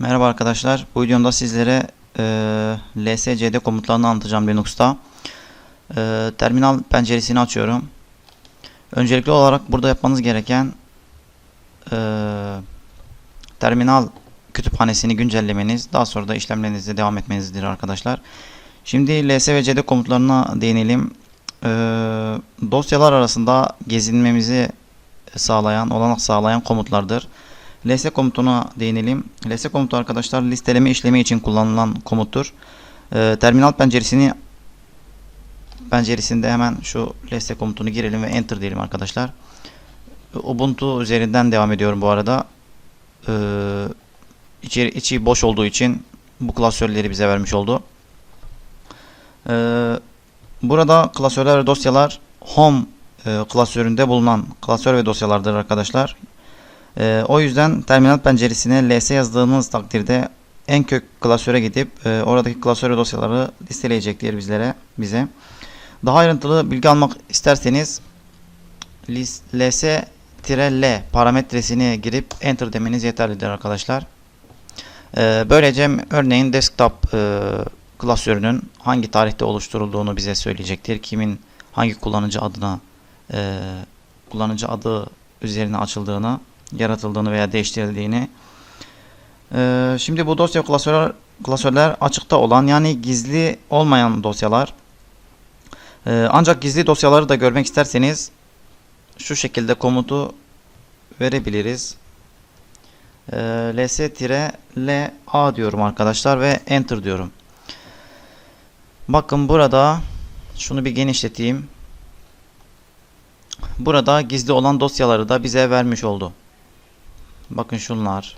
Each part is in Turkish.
Merhaba arkadaşlar. Bu videomda sizlere e, LSCD komutlarını anlatacağım Linux'ta. E, terminal penceresini açıyorum. Öncelikli olarak burada yapmanız gereken e, terminal kütüphanesini güncellemeniz, daha sonra da işlemlerinize devam etmenizdir arkadaşlar. Şimdi ls ve cd komutlarına değinelim. E, dosyalar arasında gezinmemizi sağlayan, olanak sağlayan komutlardır. Ls komutuna değinelim. ls komutu arkadaşlar listeleme işlemi için kullanılan komuttur. Ee, terminal penceresini penceresinde hemen şu ls komutunu girelim ve enter diyelim arkadaşlar. Ubuntu üzerinden devam ediyorum bu arada. Ee, içi, içi boş olduğu için bu klasörleri bize vermiş oldu. Ee, burada klasörler ve dosyalar home e, klasöründe bulunan klasör ve dosyalardır arkadaşlar. Ee, o yüzden terminal penceresine ls yazdığınız takdirde en kök klasöre gidip e, oradaki klasör dosyaları listeleyecektir bizlere bize. Daha ayrıntılı bilgi almak isterseniz ls-l parametresini girip enter demeniz yeterlidir arkadaşlar. Ee, böylece örneğin desktop e, klasörünün hangi tarihte oluşturulduğunu bize söyleyecektir. Kimin hangi kullanıcı adına e, kullanıcı adı üzerine açıldığını yaratıldığını veya değiştirildiğini. Ee, şimdi bu dosya klasörler, klasörler açıkta olan yani gizli olmayan dosyalar. Ee, ancak gizli dosyaları da görmek isterseniz şu şekilde komutu verebiliriz. Ee, ls-la diyorum arkadaşlar ve enter diyorum. Bakın burada şunu bir genişleteyim. Burada gizli olan dosyaları da bize vermiş oldu. Bakın şunlar.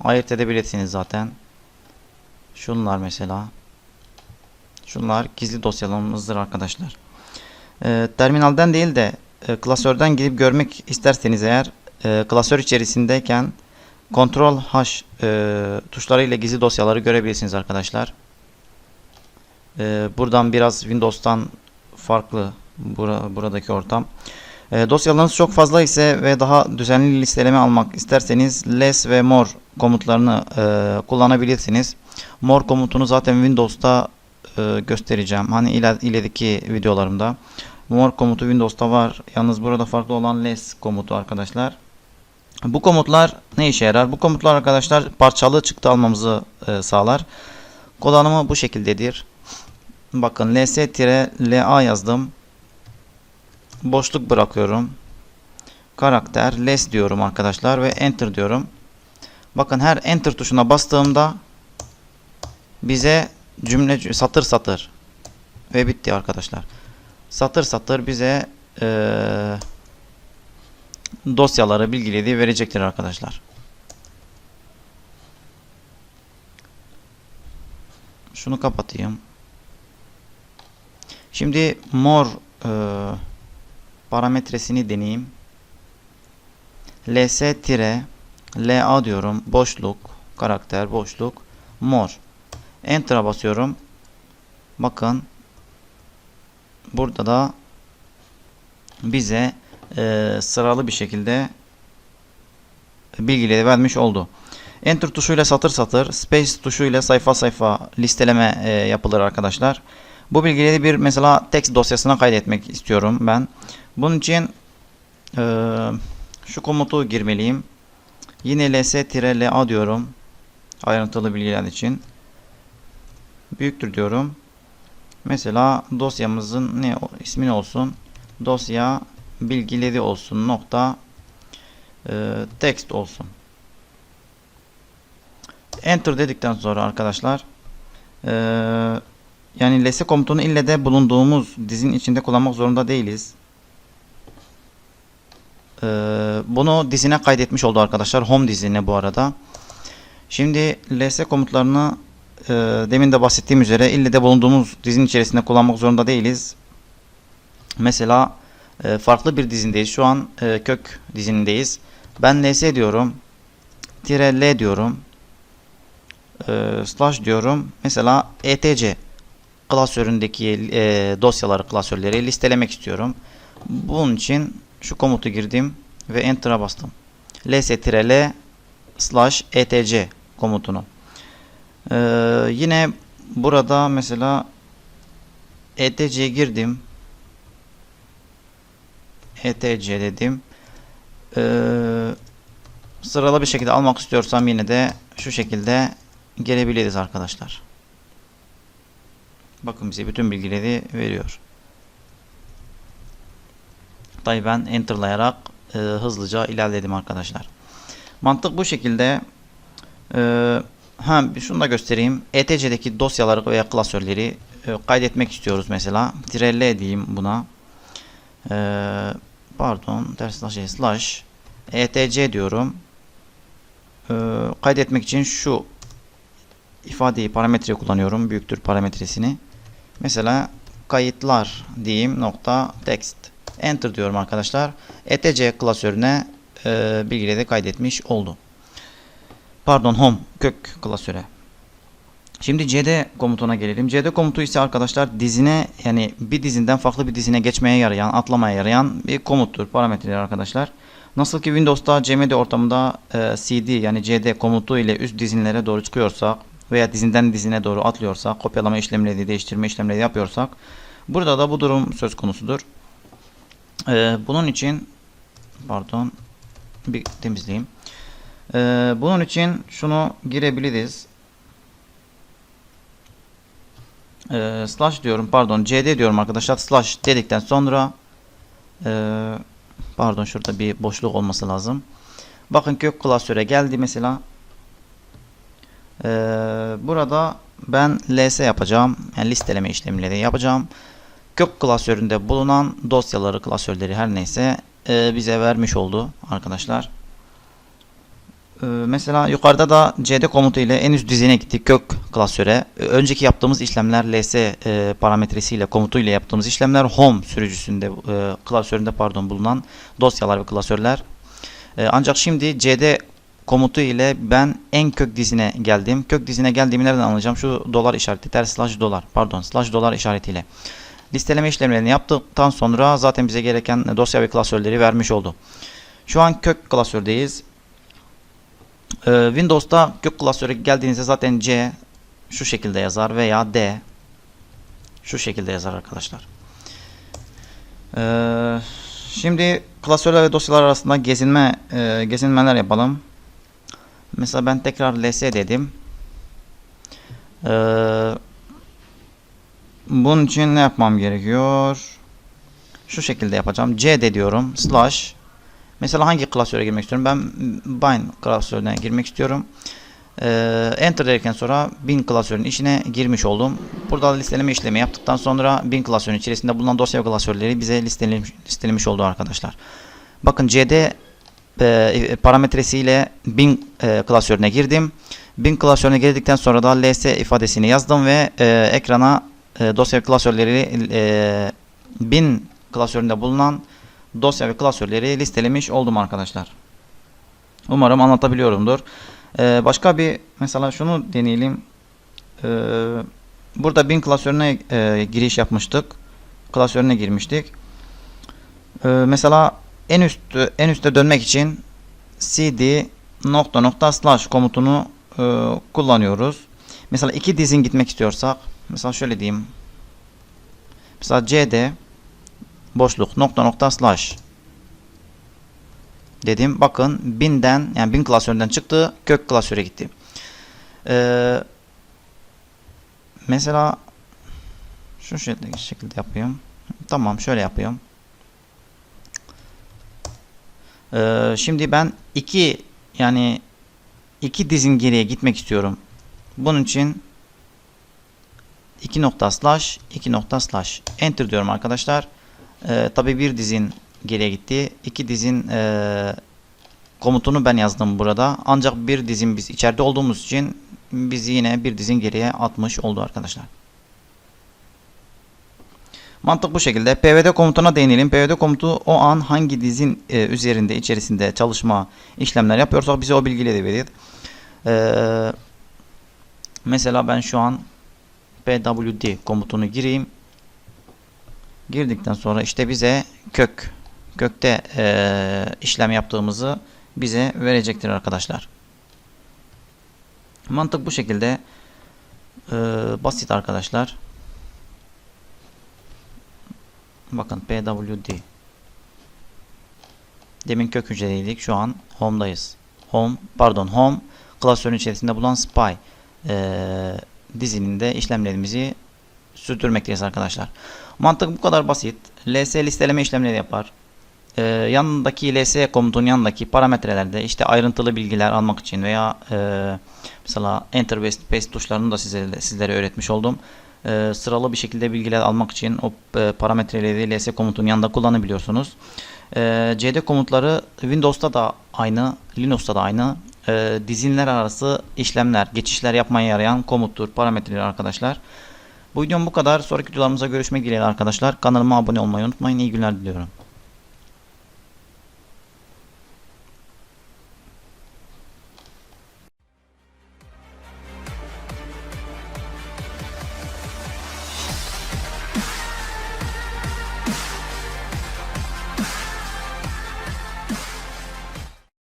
Ayırt edebilirsiniz zaten. Şunlar mesela. Şunlar gizli dosyalarımızdır arkadaşlar. Ee, terminalden değil de e, klasörden girip görmek isterseniz eğer e, klasör içerisindeyken Ctrl H e, tuşlarıyla gizli dosyaları görebilirsiniz arkadaşlar. E, buradan biraz Windows'tan farklı bura, buradaki ortam. E, dosyalarınız çok fazla ise ve daha düzenli listeleme almak isterseniz less ve more komutlarını e, kullanabilirsiniz. More komutunu zaten Windows'ta e, göstereceğim. Hani iler, ilerideki videolarımda. More komutu Windows'ta var. Yalnız burada farklı olan less komutu arkadaşlar. Bu komutlar ne işe yarar? Bu komutlar arkadaşlar parçalı çıktı almamızı e, sağlar. Kullanımı bu şekildedir. Bakın ls-la yazdım boşluk bırakıyorum. Karakter less diyorum arkadaşlar ve enter diyorum. Bakın her enter tuşuna bastığımda bize cümle satır satır ve bitti arkadaşlar. Satır satır bize ee, dosyaları bilgilediği verecektir arkadaşlar. Şunu kapatayım. Şimdi more e, parametresini deneyeyim. ls-la diyorum. Boşluk, karakter, boşluk, mor. Enter'a basıyorum. Bakın. Burada da bize e, sıralı bir şekilde bilgileri vermiş oldu. Enter tuşuyla satır satır, space tuşuyla sayfa sayfa listeleme e, yapılır arkadaşlar. Bu bilgileri bir mesela text dosyasına kaydetmek istiyorum ben. Bunun için e, şu komutu girmeliyim. Yine ls-la diyorum. Ayrıntılı bilgiler için. Büyüktür diyorum. Mesela dosyamızın ne ismi olsun? Dosya bilgileri olsun. Nokta e, text olsun. Enter dedikten sonra arkadaşlar e, yani ls komutunu ille de bulunduğumuz dizin içinde kullanmak zorunda değiliz. Ee, bunu dizine kaydetmiş oldu arkadaşlar. Home dizine bu arada. Şimdi ls komutlarını e, demin de bahsettiğim üzere ille de bulunduğumuz dizin içerisinde kullanmak zorunda değiliz. Mesela e, farklı bir dizindeyiz. Şu an e, kök dizinindeyiz. Ben ls diyorum. Tire l diyorum. E, slash diyorum. Mesela etc klasöründeki e, dosyaları, klasörleri listelemek istiyorum. Bunun için şu komutu girdim ve enter'a bastım. ls-l slash etc komutunu. Ee, yine burada mesela etc'ye girdim. etc dedim. Ee, sıralı bir şekilde almak istiyorsam yine de şu şekilde gelebiliriz arkadaşlar. Bakın bize bütün bilgileri veriyor. Tabi ben enterlayarak e, hızlıca ilerledim arkadaşlar. Mantık bu şekilde. E, ha, şunu da göstereyim. ETC'deki dosyaları veya klasörleri e, kaydetmek istiyoruz mesela. Tirelle diyeyim buna. E, pardon slash e slash etc diyorum. E, kaydetmek için şu ifadeyi parametre kullanıyorum. Büyüktür parametresini. Mesela kayıtlar diyeyim nokta text. Enter diyorum arkadaşlar. etc klasörüne e, bilgileri kaydetmiş oldu. Pardon home kök klasöre. Şimdi cd komutuna gelelim. cd komutu ise arkadaşlar dizine yani bir dizinden farklı bir dizine geçmeye yarayan, atlamaya yarayan bir komuttur. Parametreler arkadaşlar. Nasıl ki Windows'ta cmd ortamında e, cd yani cd komutu ile üst dizinlere doğru çıkıyorsak veya dizinden dizine doğru atlıyorsak, kopyalama işlemleri, değiştirme işlemleri yapıyorsak burada da bu durum söz konusudur. Ee, bunun için pardon bir temizleyeyim. Ee, bunun için şunu girebiliriz. Ee, slash diyorum pardon cd diyorum arkadaşlar slash dedikten sonra e, pardon şurada bir boşluk olması lazım. Bakın kök klasöre geldi mesela. Ee, burada ben ls yapacağım. Yani listeleme işlemleri yapacağım. Kök klasöründe bulunan dosyaları, klasörleri her neyse e, bize vermiş oldu arkadaşlar. E, mesela yukarıda da cd komutu ile en üst dizine gittik kök klasöre. E, önceki yaptığımız işlemler ls e, parametresiyle komutu ile yaptığımız işlemler home sürücüsünde e, klasöründe pardon bulunan dosyalar ve klasörler. Ancak şimdi cd komutu ile ben en kök dizine geldim. Kök dizine geldiğimi nereden anlayacağım? Şu dolar işareti ters slash dolar pardon slash dolar işaretiyle. Listeleme işlemlerini yaptıktan sonra zaten bize gereken dosya ve klasörleri vermiş oldu. Şu an kök klasördeyiz. Ee, Windows'ta kök klasöre geldiğinizde zaten C şu şekilde yazar veya D şu şekilde yazar arkadaşlar. Ee, şimdi klasörler ve dosyalar arasında gezinme e, gezinmeler yapalım. Mesela ben tekrar ls dedim. Ee, bunun için ne yapmam gerekiyor? Şu şekilde yapacağım. cd diyorum. Slash. Mesela hangi klasöre girmek istiyorum? Ben bind klasörüne girmek istiyorum. Ee, enter derken sonra bin klasörün içine girmiş oldum. Burada listeleme işlemi yaptıktan sonra bin klasörün içerisinde bulunan dosya klasörleri bize listelemiş, listelemiş oldu arkadaşlar. Bakın cd e, parametresiyle bin e, klasörüne girdim. Bin klasörüne girdikten sonra da ls ifadesini yazdım ve e, ekrana dosya klasörleri e, bin klasöründe bulunan dosya ve klasörleri listelemiş oldum arkadaşlar. Umarım anlatabiliyorumdur. Başka bir mesela şunu deneyelim. Burada bin klasörüne giriş yapmıştık. Klasörüne girmiştik. Mesela en üst en üste dönmek için cd nokta nokta slash komutunu e, kullanıyoruz. Mesela iki dizin gitmek istiyorsak mesela şöyle diyeyim. Mesela cd boşluk nokta nokta slash dedim. Bakın binden yani bin klasöründen çıktı kök klasöre gitti. Ee, mesela şu şekilde yapayım. Tamam şöyle yapıyorum. Ee, şimdi ben iki yani iki dizin geriye gitmek istiyorum. Bunun için 2 nokta slash 2 nokta slash enter diyorum arkadaşlar. Ee, Tabi bir dizin geriye gitti. iki dizin e, komutunu ben yazdım burada. Ancak bir dizin biz içeride olduğumuz için bizi yine bir dizin geriye atmış oldu arkadaşlar. Mantık bu şekilde. PVD komutuna değinelim. PVD komutu o an hangi dizin e, üzerinde içerisinde çalışma işlemler yapıyorsak bize o bilgileri verir. Ee, mesela ben şu an pwd komutunu gireyim. Girdikten sonra işte bize kök kökte e, işlem yaptığımızı bize verecektir arkadaşlar. Mantık bu şekilde Ee, basit arkadaşlar. Bakın pwd. Demin kök hücredeydik. Şu an home'dayız. Home, pardon home klasörün içerisinde bulunan spy ee, dizininde işlemlerimizi sürdürmekteyiz arkadaşlar. Mantık bu kadar basit. ls listeleme işlemleri yapar. Ee, yanındaki ls komutunun yanındaki parametrelerde işte ayrıntılı bilgiler almak için veya e, mesela enter ve space tuşlarını da size, sizlere öğretmiş oldum. Ee, sıralı bir şekilde bilgiler almak için o e, parametreleri ls komutunun yanında kullanabiliyorsunuz. Ee, cd komutları Windows'ta da aynı, Linux'ta da aynı. Ee, dizinler arası işlemler, geçişler yapmaya yarayan komuttur, parametreler arkadaşlar. Bu videom bu kadar. Sonraki videolarımıza görüşmek dileğiyle arkadaşlar. Kanalıma abone olmayı unutmayın. İyi günler diliyorum.